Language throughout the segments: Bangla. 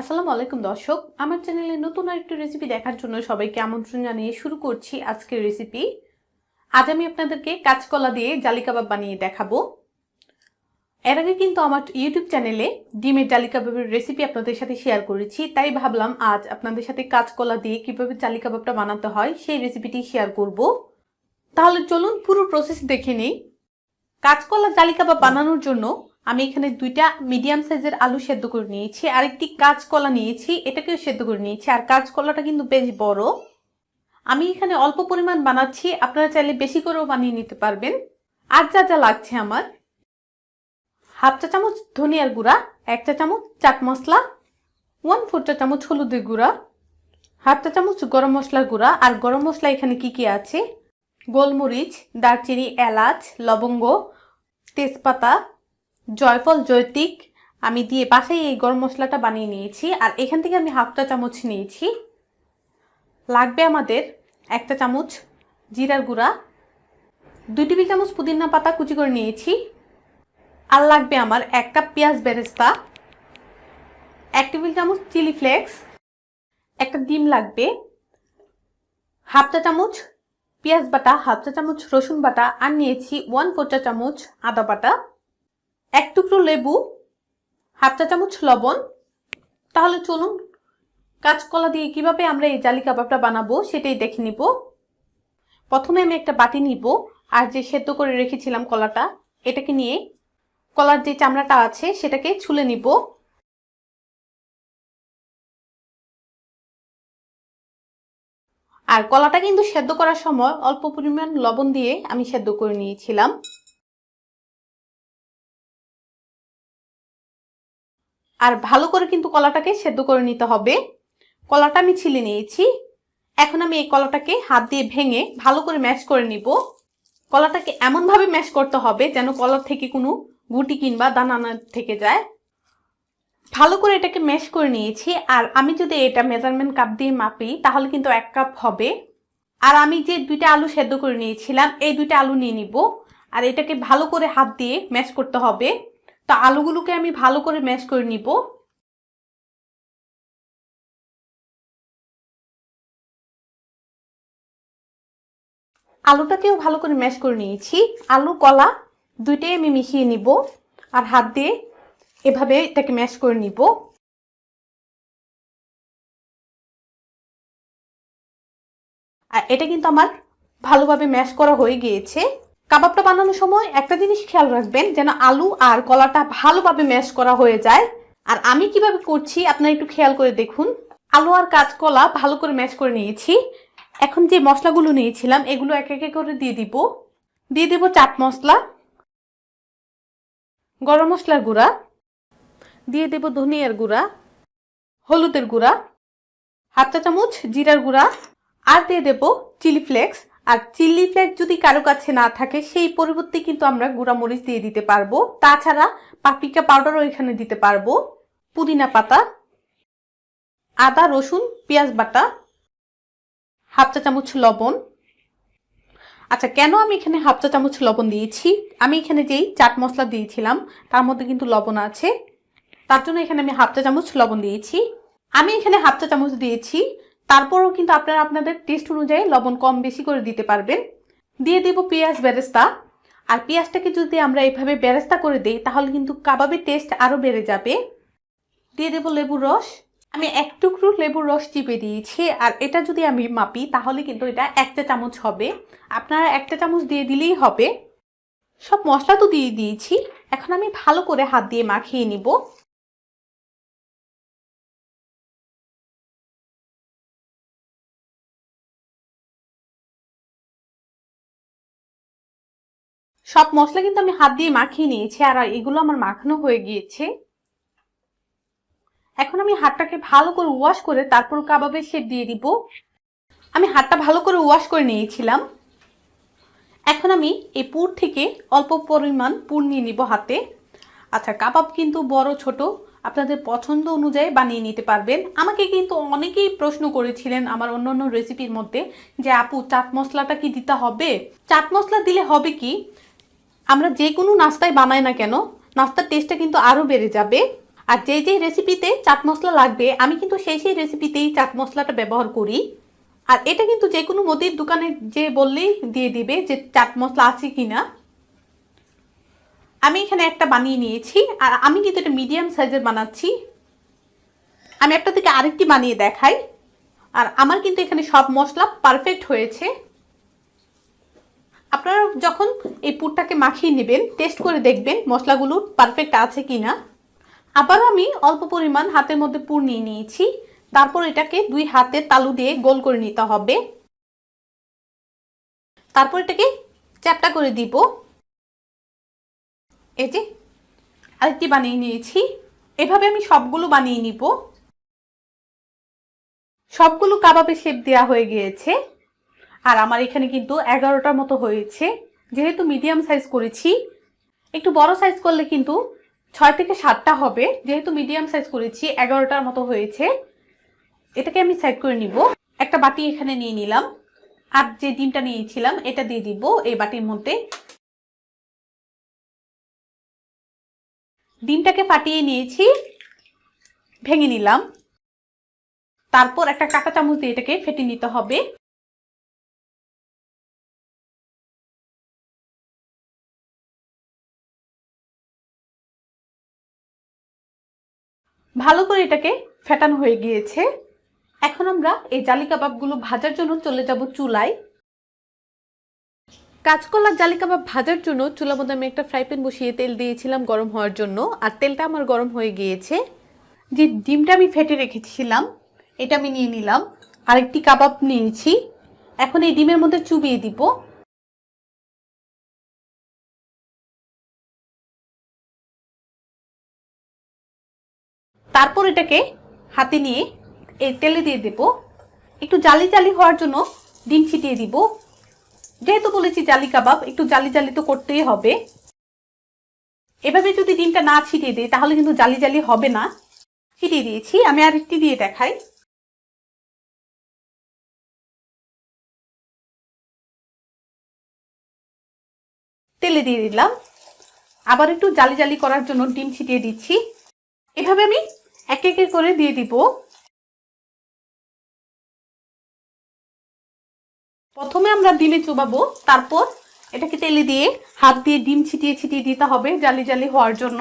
আসসালামু আলাইকুম, দর্শক। আমার চ্যানেলে নতুন আরেকটি রেসিপি দেখার জন্য সবাইকে আমন্ত্রণ জানিয়ে শুরু করছি আজকের রেসিপি আজ আমি আপনাদেরকে কাঁচকলা দিয়ে জালি কাবাব বানিয়ে দেখাবো। এর আগে কিন্তু আমার ইউটিউব চ্যানেলে ডিমের জালি কাবাবের রেসিপি আপনাদের সাথে শেয়ার করেছি। তাই ভাবলাম আজ আপনাদের সাথে কাঁচকলা দিয়ে কীভাবে জালি কাবাবটা বানাতে হয় সেই রেসিপিটি শেয়ার করব। তাহলে চলুন পুরো প্রসেস দেখে নিই। কাঁচকলা জালি কাবাব বানানোর জন্য আমি এখানে দুইটা মিডিয়াম সাইজের আলু সেদ্ধ করে নিয়েছি। আর একটি কাঁচকলা নিয়েছি, এটাকেও সেদ্ধ করে নিয়েছি। আর কাঁচকলাটা কিন্তু বেশ বড়। আমি এখানে অল্প পরিমাণ বানাচ্ছি, আপনারা চাইলে বেশি করেও বানিয়ে নিতে পারবেন। আর যা যা লাগছে আমার, হাফ চা চামচ ধনিয়ার গুঁড়া, এক চা চামচ চাট মশলা ওয়ান ফোর চা চামচ হলুদের গুঁড়া, হাফ চা চামচ গরম মশলার গুঁড়া। আর গরম মশলা এখানে কি কি আছে? গোলমরিচ, দারচিনি, এলাচ, লবঙ্গ, তেজপাতা জয়ফল জৈতিক আমি দিয়ে বাসায় এই গরম মশলাটা বানিয়ে নিয়েছি। আর এখান থেকে আমি হাফটা চামচ নিয়েছি। লাগবে আমাদের একটা চামচ জিরার গুঁড়া, দুই টেবিল চামচ পুদিনা পাতা কুচি করে নিয়েছি। আর লাগবে আমার এক কাপ পেঁয়াজ বেরেস্তা, এক টেবিল চামচ চিলি ফ্লেক্স, একটা ডিম লাগবে হাফ চা চামচ পেঁয়াজ বাটা হাফ চা চামচ রসুন বাটা, আর নিয়েছি ওয়ান ফোর চা চামচ আদা বাটা। এক টুকরো লেবু, হাফ চা চামচ লবণ। তাহলে চলুন, কাঁচকলা দিয়ে কীভাবে আমরা এই জালি কাবাবটা বানাবো সেটাই দেখে নিব। প্রথমে আমি একটা বাটি নিব আর যে সেদ্ধ করে রেখেছিলাম কলাটা, এটাকে নিয়ে কলার যে চামড়াটা আছে সেটাকে ছুলে নিব। আর কলাটা কিন্তু সেদ্ধ করার সময় অল্প পরিমাণ লবণ দিয়ে আমি সেদ্ধ করে নিয়েছিলাম। আর ভালো করে কিন্তু কলাটাকে সেদ্ধ করে নিতে হবে। কলাটা আমি ছিলে নিয়েছি। এখন আমি এই কলাটাকে হাত দিয়ে ভেঙে ভালো করে ম্যাশ করে নিব। কলাটাকে এমনভাবে ম্যাশ করতে হবে যেন কলার থেকে কোনো গুটি কিংবা দানা থেকে যায়। ভালো করে এটাকে ম্যাশ করে নিয়েছি। আর আমি যদি এটা মেজারমেন্ট কাপ দিয়ে মাপি, তাহলে কিন্তু এক কাপ হবে। আর আমি যে দুইটা আলু সেদ্ধ করে নিয়েছিলাম, এই দুইটা আলু নিয়ে নিব। আর এটাকে ভালো করে হাত দিয়ে ম্যাশ করতে হবে। তো আলুগুলোকে আমি ভালো করে ম্যাশ করে নিব। আলুটাকেও ভালো করে ম্যাশ করে নিয়েছি। আলু, কলা দুইটাই আমি মিশিয়ে নিব আর হাত দিয়ে এভাবে এটাকে ম্যাশ করে নিব। আর এটা কিন্তু আমার ভালোভাবে ম্যাশ করা হয়ে গিয়েছে। কাবাবটা বানানোর সময় একটা জিনিস খেয়াল রাখবেন, যেন আলু আর কলাটা ভালোভাবে ম্যাশ করা হয়ে যায়। আর আমি কীভাবে করছি, আপনারা একটু খেয়াল করে দেখুন। আলু আর কাঁচকলা ভালো করে ম্যাশ করে নিয়েছি। এখন যে মশলাগুলো নিয়েছিলাম, এগুলো এক একে করে দিয়ে দিব। দিয়ে দেব চাট মশলা, গরম মশলার গুঁড়া, দিয়ে দেব ধনিয়ার গুঁড়া, হলুদের গুঁড়া, হাফ চা চামচ জিরার গুঁড়া, আর দিয়ে দেব চিলি ফ্লেক্স। আর চিলি ফ্লেক্স যদি কারও কাছে না থাকে, সেই পরিবর্তে কিন্তু আমরা গুঁড়া মরিচ দিয়ে দিতে পারব। তাছাড়া পাপরিকা পাউডারও এখানে দিতে পারব। পুদিনা পাতা, আদা, রসুন, পেঁয়াজ বাটা, হাফ চা চামচ লবণ। আচ্ছা কেন আমি এখানে হাফ চা চামচ লবণ দিয়েছি? আমি এখানে যেই চাট মশলা দিয়েছিলাম, তার মধ্যে কিন্তু লবণ আছে। তার জন্য এখানে আমি হাফ চা চামচ লবণ দিয়েছি। আমি এখানে হাফ চা চামচ দিয়েছি তারপরেও কিন্তু আপনারা আপনাদের টেস্ট অনুযায়ী লবণ কম বেশি করে দিতে পারবেন। দিয়ে দেব পেঁয়াজ বেরেস্তা। আর পেঁয়াজটাকে যদি আমরা এভাবে বেরেস্তা করে দিই, তাহলে কিন্তু কাবাবের টেস্ট আরও বেড়ে যাবে। দিয়ে দেব লেবুর রস। আমি এক টুকরো লেবুর রস চিপে দিয়েছি, আর এটা যদি আমি মাপি, তাহলে কিন্তু এটা একটা চামচ হবে। আপনারা একটা চামচ দিয়ে দিলেই হবে। সব মশলা তো দিয়ে দিয়েছি। এখন আমি ভালো করে হাত দিয়ে মাখিয়ে নিব। সব মশলা কিন্তু আমি হাত দিয়ে মাখিয়ে নিয়েছি, আর এগুলো আমার মাখানো হয়ে গিয়েছে। এখন আমি হাতটাকে ভালো করে ওয়াশ করে তারপর কাবাবের শেপ দিয়ে দিব। আমি হাতটা ভালো করে ওয়াশ করে নিয়েছিলাম। এখন আমি এই পুর থেকে অল্প পরিমাণ পুর নিয়ে নিব হাতে। আচ্ছা কাবাব কিন্তু বড়, ছোট, আপনাদের পছন্দ অনুযায়ী বানিয়ে নিতে পারবেন। আমাকে কিন্তু অনেকেই প্রশ্ন করেছিলেন আমার অন্য অন্য রেসিপির মধ্যে যে, আপু, চাট মশলাটা কি দিতে হবে? চাট মশলা দিলে হবে কি? আমরা যে কোনো নাস্তায় বানাই না কেন, নাস্তার টেস্টটা কিন্তু আরও বেড়ে যাবে। আর যে যে রেসিপিতে চাট মশলা লাগবে, আমি কিন্তু সেই সেই রেসিপিতেই চাট মশলাটা ব্যবহার করি। আর এটা কিন্তু যে কোনো মুদির দোকানে যে বললেই দিয়ে দিবে যে চাট মশলা আছে কি না আমি এখানে একটা বানিয়ে নিয়েছি, আর আমি কিন্তু এটা মিডিয়াম সাইজের বানাচ্ছি। আমি একটা থেকে আরেকটি বানিয়ে দেখাই। আর আমার কিন্তু এখানে সব মশলা পারফেক্ট হয়েছে। আপনারা যখন এই পুরটাকে মাখিয়ে নেবেন টেস্ট করে দেখবেন মশলাগুলো পারফেক্ট আছে কিনা। আবার আমি অল্প পরিমাণ হাতের মধ্যে পুর নিয়ে নিয়েছি। তারপর এটাকে দুই হাতের তালু দিয়ে গোল করে নিতে হবে। তারপর এটাকে চ্যাপটা করে দিব। এই যে আরেকটি বানিয়ে নিয়েছি। এভাবে আমি সবগুলো বানিয়ে নিব। সবগুলো কাবাবে শেপ দেওয়া হয়ে গিয়েছে। আর আমার এখানে কিন্তু এগারোটার মতো হয়েছে। যেহেতু মিডিয়াম সাইজ করেছি, একটু বড় সাইজ করলে কিন্তু ছয় থেকে সাতটা হবে। যেহেতু মিডিয়াম সাইজ করেছি, এগারোটার মতো হয়েছে। এটাকে আমি সাইড করে নিব। একটা বাটি এখানে নিয়ে নিলাম। আর যে ডিমটা নিয়েছিলাম, এটা দিয়ে দিব এই বাটির মধ্যে। ডিমটাকে ফাটিয়ে নিয়েছি, ভেঙে নিলাম। তারপর একটা কাঁটা চামচ দিয়ে এটাকে ফেটে নিতে হবে। ভালো করে এটাকে ফেটানো হয়ে গিয়েছে। এখন আমরা এই জালি কাবাবগুলো ভাজার জন্য চলে যাব চুলায়। কাঁচকলার জালি কাবাব ভাজার জন্য চুলার মধ্যে আমি একটা ফ্রাই প্যান বসিয়ে তেল দিয়েছিলাম গরম হওয়ার জন্য, আর তেলটা আমার গরম হয়ে গিয়েছে। যে ডিমটা আমি ফেটে রেখেছিলাম, এটা আমি নিয়ে নিলাম। আরেকটি কাবাব নিয়েছি এখন এই ডিমের মধ্যে চুবিয়ে দিব। তারপর এটাকে হাতে নিয়ে এই তেলে দিয়ে দেব। একটু জালি জালি হওয়ার জন্য ডিম ছিটিয়ে দিব। যেহেতু বলেছি জালি কাবাব, একটু জালি জালি তো করতেই হবে। এভাবে যদি ডিমটা না ছিটিয়ে দিই, তাহলে কিন্তু জালি জালি হবে না। ছিটিয়ে দিয়েছি, আমি আর একটি দিয়ে দেখাই। তেলে দিয়ে দিলাম। আবার একটু জালি জালি করার জন্য ডিম ছিটিয়ে দিচ্ছি। এভাবে আমি এক এক করে দিয়ে দিব। প্রথমে আমরা ডিমে চুবাবো, তারপর এটাকে তেলে দিয়ে হাত দিয়ে ডিম ছিটিয়ে ছিটিয়ে দিতে হবে জালি জালি হওয়ার জন্য।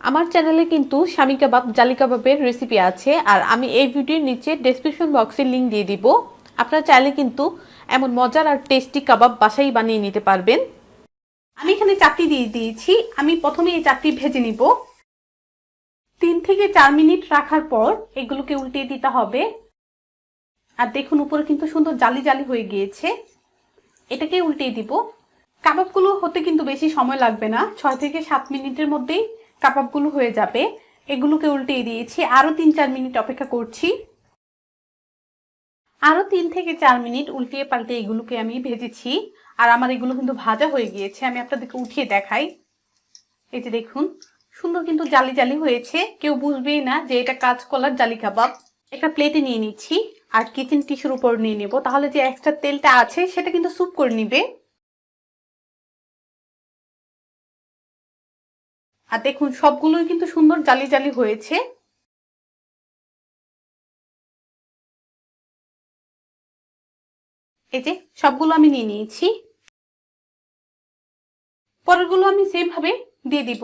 আমার চ্যানেলে কিন্তু স্বামী কাবাব, জালি কাবাবের রেসিপি আছে, আর আমি এই ভিডিওর নিচে ডেসক্রিপশন বক্সে লিঙ্ক দিয়ে দিব। আপনারা চাইলে কিন্তু এমন মজার আর টেস্টি কাবাব বাসাই বানিয়ে নিতে পারবেন। আমি এখানে চারটি দিয়ে দিয়েছি। আমি প্রথমে এই চারটি ভেজে নিব। তিন থেকে চার মিনিট রাখার পর এগুলোকে উল্টিয়ে দিতে হবে। আর দেখুন, উপরে কিন্তু সুন্দর জালি জালি হয়ে গিয়েছে। এটাকে উল্টিয়ে দিব। কাবাবগুলো হতে কিন্তু বেশি সময় লাগবে না। ছয় থেকে সাত মিনিটের মধ্যেই কাবাবগুলো হয়ে যাবে। এগুলোকে উল্টিয়ে দিয়েছি। আরও তিন চার মিনিট অপেক্ষা করছি। আরও তিন থেকে চার মিনিট উল্টিয়ে পাল্টে এগুলোকে আমি ভেজেছি। আর আমার এগুলো কিন্তু ভাজা হয়ে গিয়েছে। আমি আপনাদেরকে উঠিয়ে দেখাই। এই যে দেখুন সুন্দর কিন্তু জালি জালি হয়েছে। কেউ বুঝবেই না যে এটা কাঁচকলার জালি কাবাব। একটা প্লেটে নিয়ে নিচ্ছি আর কিচেন টিস্যুর উপর নিয়ে নেব। তাহলে যে এক্সট্রা তেলটা আছে, সেটা কিন্তু স্যুপ করে নিবে। আর দেখুন, সবগুলোই কিন্তু সুন্দর জালি জালি হয়েছে। এই যে, সবগুলো আমি নিয়ে নিয়েছি। পরেরগুলো আমি সেম ভাবে দিয়ে দিব।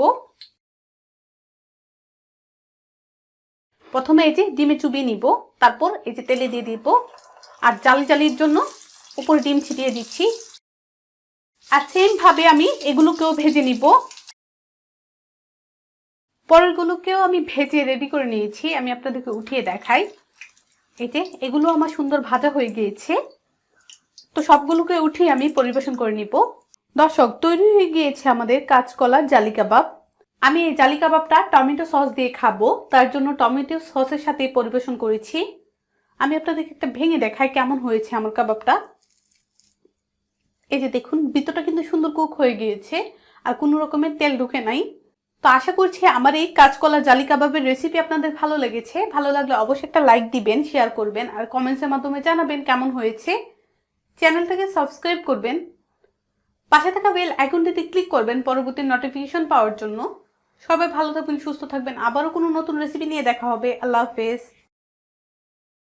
প্রথমে এই যে ডিমে চুবিয়ে নিব, তারপর এই যে তেলে দিয়ে দিব। আর জালি জালির জন্য উপরে ডিম ছিটিয়ে দিচ্ছি। আর সেম ভাবে আমি এগুলোকেও ভেজে নিব। পরেরগুলোকেও আমি ভেজে রেডি করে নিয়েছি, আমি আপনাদেরকে উঠিয়ে দেখাই। যে এগুলো আমার সুন্দর ভাজা হয়ে গিয়েছে। তো সবগুলোকে উঠিয়ে আমি পরিবেশন করে নিব। দর্শক, তৈরি হয়ে গিয়েছে আমাদের কাঁচকলার জালি কাবাব। আমি এই জালি কাবাবটা টমেটো সস দিয়ে খাব। তার জন্য টমেটো সসের সাথে পরিবেশন করেছি। আমি আপনাদেরকে একটা ভেঙে দেখাই কেমন হয়েছে আমার কাবাবটা। এই যে দেখুন, ভিতরটা কিন্তু সুন্দর কুক হয়ে গিয়েছে, আর কোনো রকমের তেল ঢুকে নাই। তো আশা করছি আমার এই কাঁচকলা জালি কাবাবের রেসিপি আপনাদের ভালো লেগেছে। ভালো লাগলে অবশ্যই একটা লাইক দিবেন শেয়ার করবেন, আর কমেন্টসের মাধ্যমে জানাবেন কেমন হয়েছে। চ্যানেলটাকে সাবস্ক্রাইব করবেন। পাশে থাকা বেল আইকনটিতে ক্লিক করবেন পরবর্তী নোটিফিকেশন পাওয়ার জন্য। সবাই ভালো থাকবেন সুস্থ থাকবেন। আবারও কোনো নতুন রেসিপি নিয়ে দেখা হবে। আল্লাহ হাফেজ।